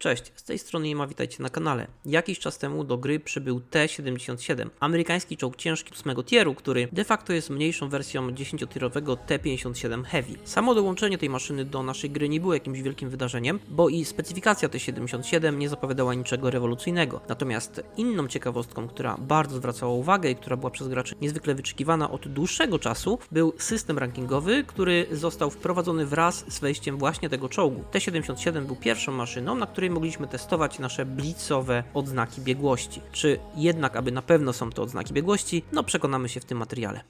Cześć, z tej strony Jema, witajcie na kanale. Jakiś czas temu do gry przybył T-77, amerykański czołg ciężki 8 tieru, który de facto jest mniejszą wersją 10-tierowego T-57 Heavy. Samo dołączenie tej maszyny do naszej gry nie było jakimś wielkim wydarzeniem, bo i specyfikacja T-77 nie zapowiadała niczego rewolucyjnego. Natomiast inną ciekawostką, która bardzo zwracała uwagę i która była przez graczy niezwykle wyczekiwana od dłuższego czasu, był system rankingowy, który został wprowadzony wraz z wejściem właśnie tego czołgu. T-77 był pierwszą maszyną, na której mogliśmy testować nasze blicowe odznaki biegłości. Czy jednak, aby na pewno są to odznaki biegłości, no przekonamy się w tym materiale.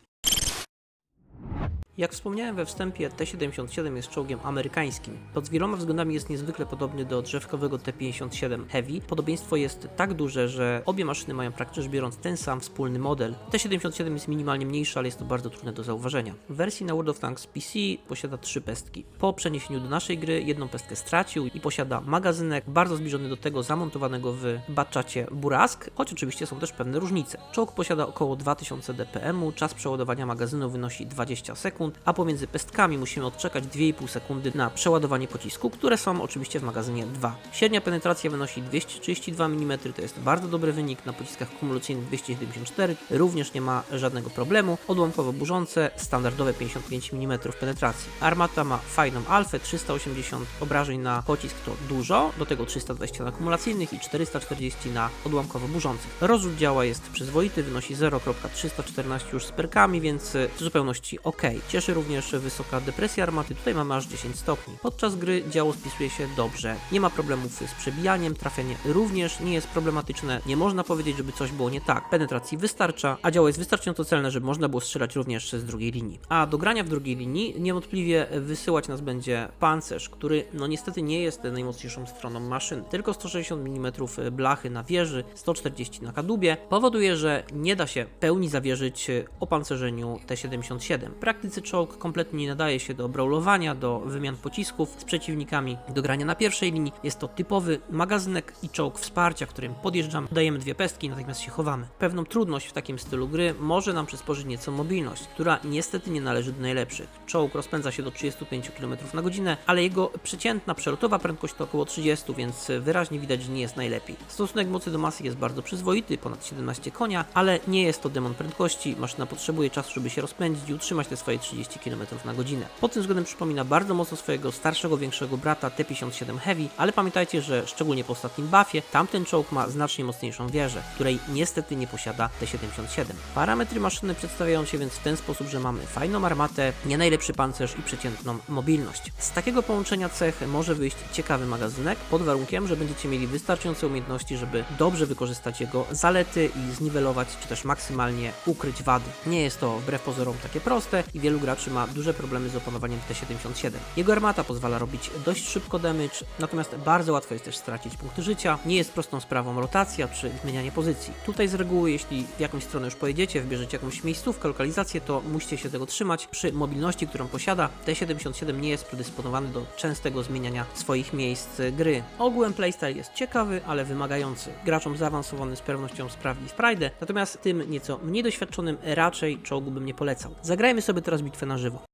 Jak wspomniałem we wstępie, T-77 jest czołgiem amerykańskim. Pod wieloma względami jest niezwykle podobny do drzewkowego T-57 Heavy. Podobieństwo jest tak duże, że obie maszyny mają praktycznie biorąc ten sam wspólny model. T-77 jest minimalnie mniejszy, ale jest to bardzo trudne do zauważenia. W wersji na World of Tanks PC posiada trzy pestki. Po przeniesieniu do naszej gry jedną pestkę stracił i posiada magazynek bardzo zbliżony do tego zamontowanego w Batchacie Burask, choć oczywiście są też pewne różnice. Czołg posiada około 2000 dpm, czas przeładowania magazynu wynosi 20 sekund, a pomiędzy pestkami musimy odczekać 2,5 sekundy na przeładowanie pocisku, które są oczywiście w magazynie 2. Średnia penetracja wynosi 232 mm, to jest bardzo dobry wynik, na pociskach kumulacyjnych 274 również nie ma żadnego problemu. Odłamkowo burzące, standardowe 55 mm penetracji. Armata ma fajną alfę, 380 obrażeń na pocisk to dużo, do tego 320 na kumulacyjnych i 440 na odłamkowo burzących. Rozrzut działa jest przyzwoity, wynosi 0.314 już z perkami, więc w zupełności ok. Cieszy również wysoka depresja armaty, tutaj mamy aż 10 stopni. Podczas gry działo spisuje się dobrze, nie ma problemów z przebijaniem, trafienie również nie jest problematyczne, nie można powiedzieć, żeby coś było nie tak. Penetracji wystarcza, a działo jest wystarczająco celne, żeby można było strzelać również z drugiej linii. A do grania w drugiej linii niewątpliwie wysyłać nas będzie pancerz, który no niestety nie jest najmocniejszą stroną maszyny. Tylko 160 mm blachy na wieży, 140 na kadłubie powoduje, że nie da się pełni zawierzyć opancerzeniu T-77. W praktyce czołg kompletnie nie nadaje się do brawlowania, do wymian pocisków z przeciwnikami, do grania na pierwszej linii. Jest to typowy magazynek i czołg wsparcia, którym podjeżdżamy, dajemy dwie pestki i natychmiast się chowamy. Pewną trudność w takim stylu gry może nam przysporzyć nieco mobilność, która niestety nie należy do najlepszych. Czołg rozpędza się do 35 km na godzinę, ale jego przeciętna przelotowa prędkość to około 30, więc wyraźnie widać, że nie jest najlepiej. Stosunek mocy do masy jest bardzo przyzwoity, ponad 17 konia, ale nie jest to demon prędkości. Maszyna potrzebuje czasu, żeby się rozpędzić i utrzymać te swoje 30 km na godzinę. Pod tym względem przypomina bardzo mocno swojego starszego, większego brata T-57 Heavy, ale pamiętajcie, że szczególnie po ostatnim buffie, tamten czołg ma znacznie mocniejszą wieżę, której niestety nie posiada T-77. Parametry maszyny przedstawiają się więc w ten sposób, że mamy fajną armatę, nie najlepszy pancerz i przeciętną mobilność. Z takiego połączenia cech może wyjść ciekawy magazynek, pod warunkiem, że będziecie mieli wystarczające umiejętności, żeby dobrze wykorzystać jego zalety i zniwelować, czy też maksymalnie ukryć wady. Nie jest to wbrew pozorom takie proste i wielu graczy ma duże problemy z opanowaniem T-77. Jego armata pozwala robić dość szybko damage, natomiast bardzo łatwo jest też stracić punkty życia. Nie jest prostą sprawą rotacja czy zmienianie pozycji. Tutaj z reguły, jeśli w jakąś stronę już pojedziecie, wybierzecie jakąś miejscówkę, lokalizację, to musicie się tego trzymać. Przy mobilności, którą posiada, T-77 nie jest predysponowany do częstego zmieniania swoich miejsc gry. Ogółem playstyle jest ciekawy, ale wymagający. Graczom zaawansowanym z pewnością sprawi frajdę, natomiast tym nieco mniej doświadczonym raczej czołgu bym nie polecał. Zagrajmy sobie teraz bitwę na żywo.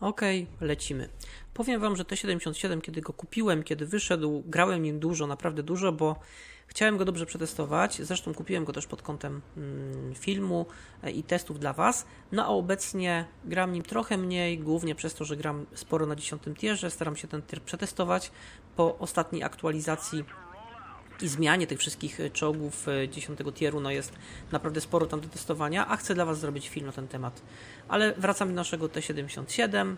Okej, lecimy. Powiem Wam, że T77, kiedy go kupiłem, kiedy wyszedł, grałem nim dużo, naprawdę dużo, bo chciałem go dobrze przetestować. Zresztą kupiłem go też pod kątem mm, filmu e, i testów dla Was. No a obecnie gram nim trochę mniej, głównie przez to, że gram sporo na 10 tierze. Staram się ten tier przetestować po ostatniej aktualizacji i zmianie tych wszystkich e, czołgów 10 tieru, no jest naprawdę sporo tam do testowania, a chcę dla Was zrobić film na ten temat. Ale wracam do naszego T77.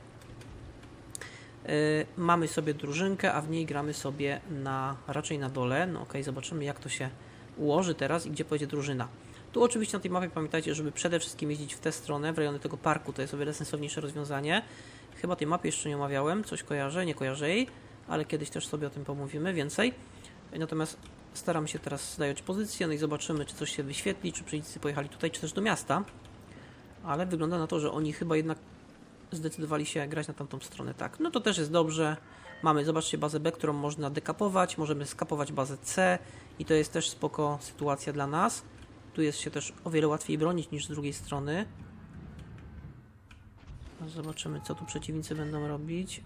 Yy, mamy sobie drużynkę, a w niej gramy sobie na raczej na dole. No ok, zobaczymy jak to się ułoży teraz i gdzie pojedzie drużyna. Tu oczywiście na tej mapie pamiętajcie, żeby przede wszystkim jeździć w tę stronę, w rejony tego parku, to jest o wiele sensowniejsze rozwiązanie. Chyba tej mapy jeszcze nie omawiałem, coś kojarzę, nie kojarzę jej, ale kiedyś też sobie o tym pomówimy więcej. Natomiast staram się teraz zająć pozycję, no i zobaczymy, czy coś się wyświetli, czy przeciwnicy pojechali tutaj, czy też do miasta. Ale wygląda na to, że oni chyba jednak zdecydowali się grać na tamtą stronę. Tak, no to też jest dobrze. Mamy, zobaczcie, bazę B, którą można dekapować, możemy skapować bazę C i to jest też spoko sytuacja dla nas. Tu jest się też o wiele łatwiej bronić niż z drugiej strony. No zobaczymy, co tu przeciwnicy będą robić.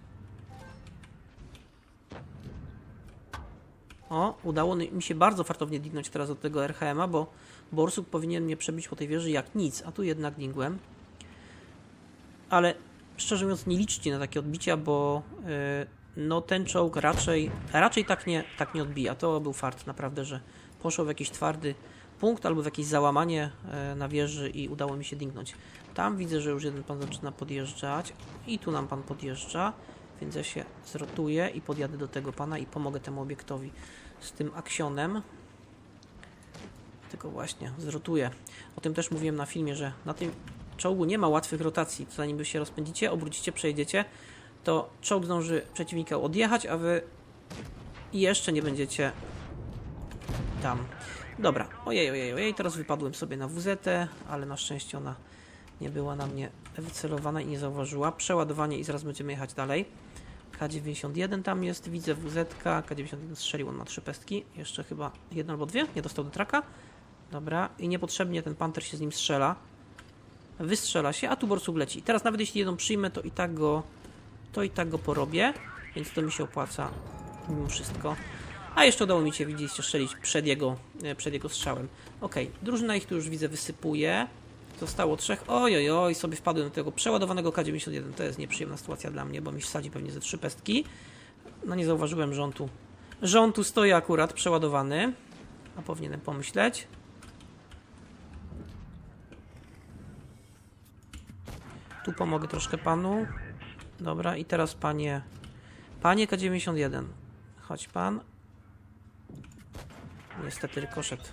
O, udało mi się bardzo fartownie dignąć teraz od tego RHM-a, bo Borsuk powinien mnie przebić po tej wieży jak nic, a tu jednak dingłem. Ale szczerze mówiąc nie liczcie na takie odbicia, bo yy, no ten czołg raczej, raczej tak, nie, tak nie odbija. To był fart naprawdę, że poszło w jakiś twardy punkt albo w jakieś załamanie e, na wieży i udało mi się dingnąć. Tam widzę, że już jeden pan zaczyna podjeżdżać i tu nam pan podjeżdża, więc ja się zrotuję i podjadę do tego pana i pomogę temu obiektowi z tym aksionem. Tylko właśnie zrotuję. O tym też mówiłem na filmie, że na tym czołgu nie ma łatwych rotacji. Zanim wy się rozpędzicie, obrócicie, przejedziecie, to czołg zdąży przeciwnika odjechać, a wy jeszcze nie będziecie tam. Dobra, ojej, ojej, ojej, teraz wypadłem sobie na WZ, ale na szczęście ona nie była na mnie wycelowana i nie zauważyła. Przeładowanie i zaraz będziemy jechać dalej. K91 tam jest, widzę WZ, K91 strzelił, on ma trzy pestki, jeszcze chyba jedno albo dwie, nie dostał do traka. Dobra, i niepotrzebnie ten panter się z nim strzela. Wystrzela się, a tu borsuk leci. Teraz nawet jeśli jedną przyjmę, to i tak go, to i tak go porobię, więc to mi się opłaca mimo wszystko. A jeszcze udało mi się, widzieliście, strzelić przed jego, e, przed jego strzałem. Ok, drużyna ich tu już widzę wysypuje. Zostało trzech. Oj, oj, oj, sobie wpadłem do tego przeładowanego K91. To jest nieprzyjemna sytuacja dla mnie, bo mi wsadzi pewnie ze trzy pestki. No nie zauważyłem, że on tu, że on tu stoi akurat przeładowany. A powinienem pomyśleć. Tu pomogę troszkę panu. Dobra, i teraz panie. Panie K91. Chodź pan. Niestety rykoszet.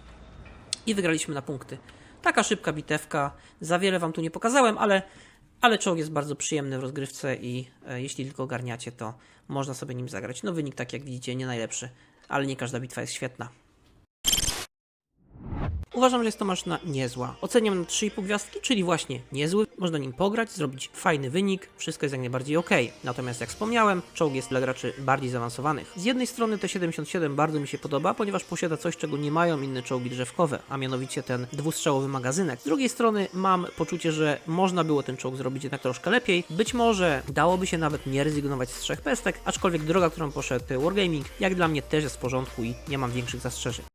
I wygraliśmy na punkty. Taka szybka bitewka. Za wiele wam tu nie pokazałem, ale, ale czołg jest bardzo przyjemny w rozgrywce i e, jeśli tylko ogarniacie, to można sobie nim zagrać. No wynik, tak jak widzicie, nie najlepszy, ale nie każda bitwa jest świetna. Uważam, że jest to maszyna niezła. Oceniam na 3,5 gwiazdki, czyli właśnie niezły. Można nim pograć, zrobić fajny wynik, wszystko jest jak najbardziej ok. Natomiast jak wspomniałem, czołg jest dla graczy bardziej zaawansowanych. Z jednej strony T-77 bardzo mi się podoba, ponieważ posiada coś, czego nie mają inne czołgi drzewkowe, a mianowicie ten dwustrzałowy magazynek. Z drugiej strony mam poczucie, że można było ten czołg zrobić jednak troszkę lepiej. Być może dałoby się nawet nie rezygnować z trzech pestek, aczkolwiek droga, którą poszedł Wargaming, jak dla mnie też jest w porządku i nie mam większych zastrzeżeń.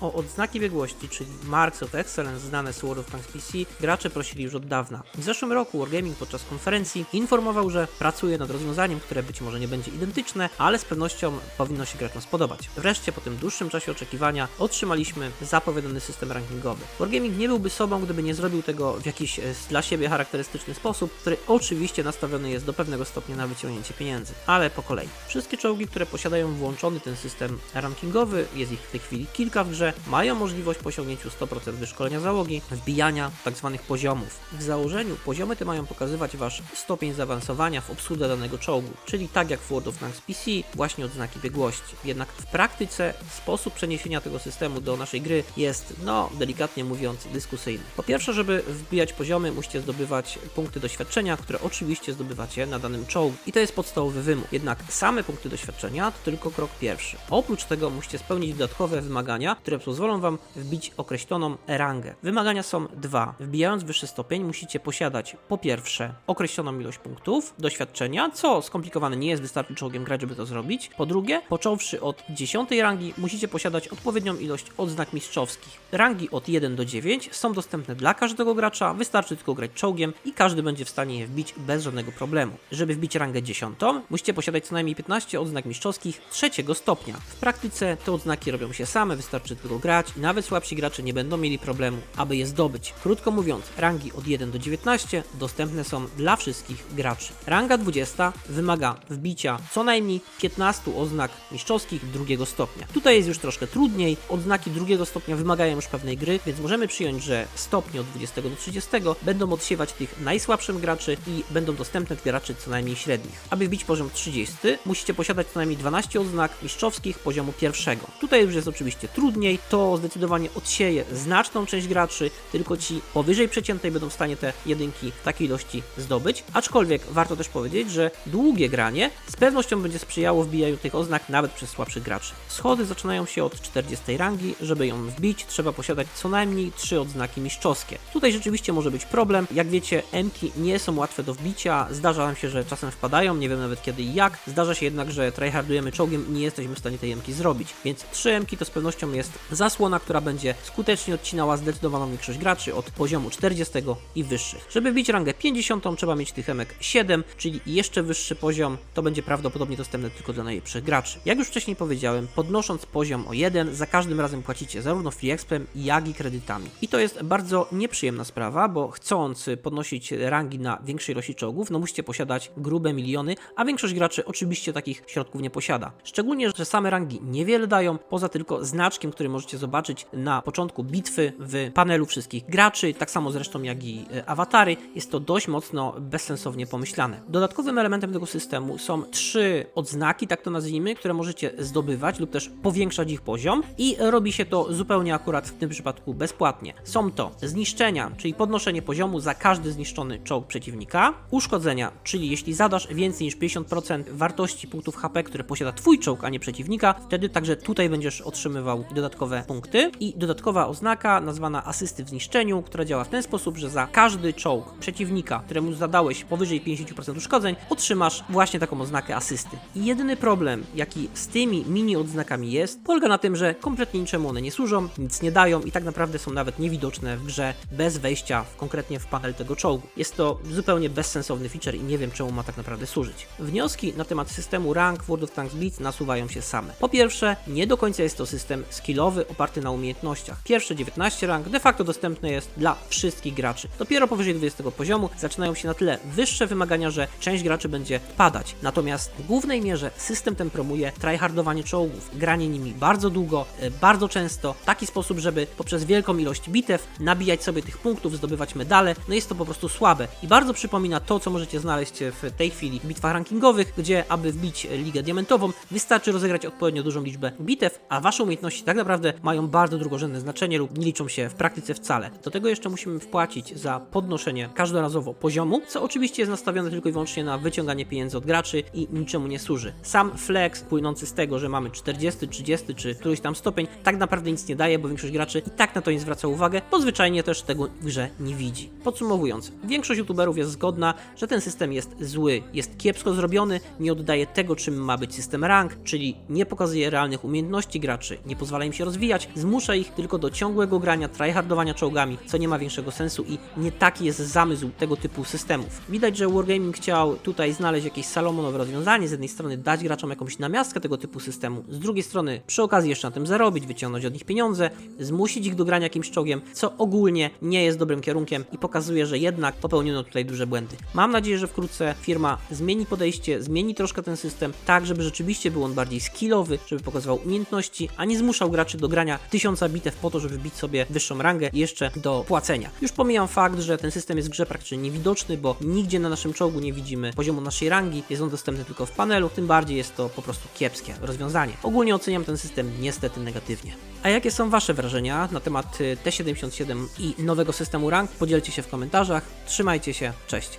O odznaki biegłości, czyli Marks of Excellence znane z World of Tanks PC, gracze prosili już od dawna. W zeszłym roku Wargaming podczas konferencji informował, że pracuje nad rozwiązaniem, które być może nie będzie identyczne, ale z pewnością powinno się graczom spodobać. Wreszcie po tym dłuższym czasie oczekiwania otrzymaliśmy zapowiadany system rankingowy. Wargaming nie byłby sobą, gdyby nie zrobił tego w jakiś e, dla siebie charakterystyczny sposób, który oczywiście nastawiony jest do pewnego stopnia na wyciągnięcie pieniędzy. Ale po kolei. Wszystkie czołgi, które posiadają włączony ten system rankingowy, jest ich w tej chwili kilka w grze, mają możliwość po osiągnięciu 100% wyszkolenia załogi, wbijania tzw. Tak poziomów. W założeniu poziomy te mają pokazywać Wasz stopień zaawansowania w obsłudze danego czołgu, czyli tak jak w World of Tanks PC, właśnie odznaki biegłości. Jednak w praktyce sposób przeniesienia tego systemu do naszej gry jest, no delikatnie mówiąc, dyskusyjny. Po pierwsze, żeby wbijać poziomy, musicie zdobywać punkty doświadczenia, które oczywiście zdobywacie na danym czołgu. I to jest podstawowy wymóg. Jednak same punkty doświadczenia to tylko krok pierwszy. Oprócz tego musicie spełnić dodatkowe wymagania, które które pozwolą Wam wbić określoną rangę. Wymagania są dwa. Wbijając wyższy stopień musicie posiadać po pierwsze określoną ilość punktów, doświadczenia, co skomplikowane nie jest, wystarczy czołgiem grać, żeby to zrobić. Po drugie, począwszy od 10 rangi, musicie posiadać odpowiednią ilość odznak mistrzowskich. Rangi od 1 do 9 są dostępne dla każdego gracza, wystarczy tylko grać czołgiem i każdy będzie w stanie je wbić bez żadnego problemu. Żeby wbić rangę 10, musicie posiadać co najmniej 15 odznak mistrzowskich trzeciego stopnia. W praktyce te odznaki robią się same, wystarczy tylko grać i nawet słabsi gracze nie będą mieli problemu, aby je zdobyć. Krótko mówiąc, rangi od 1 do 19 dostępne są dla wszystkich graczy. Ranga 20 wymaga wbicia co najmniej 15 oznak mistrzowskich drugiego stopnia. Tutaj jest już troszkę trudniej, odznaki drugiego stopnia wymagają już pewnej gry, więc możemy przyjąć, że stopnie od 20 do 30 będą odsiewać tych najsłabszych graczy i będą dostępne graczy co najmniej średnich. Aby wbić poziom 30, musicie posiadać co najmniej 12 odznak mistrzowskich poziomu pierwszego. Tutaj już jest oczywiście trudniej, to zdecydowanie odsieje znaczną część graczy, tylko ci powyżej przeciętnej będą w stanie te jedynki w takiej ilości zdobyć. Aczkolwiek warto też powiedzieć, że długie granie z pewnością będzie sprzyjało wbijaniu tych oznak nawet przez słabszych graczy. Schody zaczynają się od 40 rangi, żeby ją wbić, trzeba posiadać co najmniej 3 odznaki mistrzowskie. Tutaj rzeczywiście może być problem. Jak wiecie, Mki nie są łatwe do wbicia, zdarza nam się, że czasem wpadają, nie wiem nawet kiedy i jak. Zdarza się jednak, że tryhardujemy czołgiem i nie jesteśmy w stanie tej Mki zrobić. Więc 3 Mki to z pewnością jest zasłona, która będzie skutecznie odcinała zdecydowaną większość graczy od poziomu 40 i wyższych. Żeby wbić rangę 50 trzeba mieć tych emek 7, czyli jeszcze wyższy poziom, to będzie prawdopodobnie dostępne tylko dla najlepszych graczy. Jak już wcześniej powiedziałem, podnosząc poziom o 1, za każdym razem płacicie zarówno free expem, jak i kredytami. I to jest bardzo nieprzyjemna sprawa, bo chcąc podnosić rangi na większej ilości czołgów, no musicie posiadać grube miliony, a większość graczy oczywiście takich środków nie posiada. Szczególnie, że same rangi niewiele dają, poza tylko znaczkiem, który możecie zobaczyć na początku bitwy w panelu wszystkich graczy, tak samo zresztą jak i e, awatary, jest to dość mocno bezsensownie pomyślane. Dodatkowym elementem tego systemu są trzy odznaki, tak to nazwijmy, które możecie zdobywać lub też powiększać ich poziom i robi się to zupełnie akurat w tym przypadku bezpłatnie. Są to zniszczenia, czyli podnoszenie poziomu za każdy zniszczony czołg przeciwnika, uszkodzenia, czyli jeśli zadasz więcej niż 50% wartości punktów HP, które posiada twój czołg, a nie przeciwnika, wtedy także tutaj będziesz otrzymywał dodatkowe punkty i dodatkowa oznaka nazwana asysty w zniszczeniu, która działa w ten sposób, że za każdy czołg przeciwnika, któremu zadałeś powyżej 50% uszkodzeń, otrzymasz właśnie taką oznakę asysty. I jedyny problem, jaki z tymi mini odznakami jest, polega na tym, że kompletnie niczemu one nie służą, nic nie dają i tak naprawdę są nawet niewidoczne w grze bez wejścia w, konkretnie w panel tego czołgu. Jest to zupełnie bezsensowny feature i nie wiem czemu ma tak naprawdę służyć. Wnioski na temat systemu rank World of Tanks Blitz nasuwają się same. Po pierwsze, nie do końca jest to system skillowy oparty na umiejętnościach. Pierwsze 19 rank de facto dostępne jest dla wszystkich graczy. Dopiero powyżej 20 poziomu zaczynają się na tyle wyższe wymagania, że część graczy będzie padać. Natomiast w głównej mierze system ten promuje tryhardowanie czołgów, granie nimi bardzo długo, e, bardzo często, w taki sposób, żeby poprzez wielką ilość bitew nabijać sobie tych punktów, zdobywać medale. No jest to po prostu słabe i bardzo przypomina to, co możecie znaleźć w tej chwili w bitwach rankingowych, gdzie aby wbić ligę diamentową, wystarczy rozegrać odpowiednio dużą liczbę bitew, a wasze umiejętności tak naprawdę mają bardzo drugorzędne znaczenie lub nie liczą się w praktyce wcale. Do tego jeszcze musimy wpłacić za podnoszenie każdorazowo poziomu, co oczywiście jest nastawione tylko i wyłącznie na wyciąganie pieniędzy od graczy i niczemu nie służy. Sam flex płynący z tego, że mamy 40, 30 czy któryś tam stopień, tak naprawdę nic nie daje, bo większość graczy i tak na to nie zwraca uwagę, bo zwyczajnie też tego w grze nie widzi. Podsumowując, większość youtuberów jest zgodna, że ten system jest zły, jest kiepsko zrobiony, nie oddaje tego, czym ma być system rank, czyli nie pokazuje realnych umiejętności graczy, nie pozwala im się rozwijać, zmusza ich tylko do ciągłego grania, tryhardowania czołgami, co nie ma większego sensu i nie taki jest zamysł tego typu systemów. Widać, że Wargaming chciał tutaj znaleźć jakieś salomonowe rozwiązanie, z jednej strony dać graczom jakąś namiastkę tego typu systemu, z drugiej strony przy okazji jeszcze na tym zarobić, wyciągnąć od nich pieniądze, zmusić ich do grania jakimś czołgiem, co ogólnie nie jest dobrym kierunkiem i pokazuje, że jednak popełniono tutaj duże błędy. Mam nadzieję, że wkrótce firma zmieni podejście, zmieni troszkę ten system, tak żeby rzeczywiście był on bardziej skillowy, żeby pokazywał umiejętności, a nie zmuszał graczy do grania tysiąca bitew po to, żeby bić sobie wyższą rangę i jeszcze do płacenia. Już pomijam fakt, że ten system jest w grze praktycznie niewidoczny, bo nigdzie na naszym czołgu nie widzimy poziomu naszej rangi, jest on dostępny tylko w panelu, tym bardziej jest to po prostu kiepskie rozwiązanie. Ogólnie oceniam ten system niestety negatywnie. A jakie są Wasze wrażenia na temat y, T77 i nowego systemu rank? Podzielcie się w komentarzach. Trzymajcie się, cześć.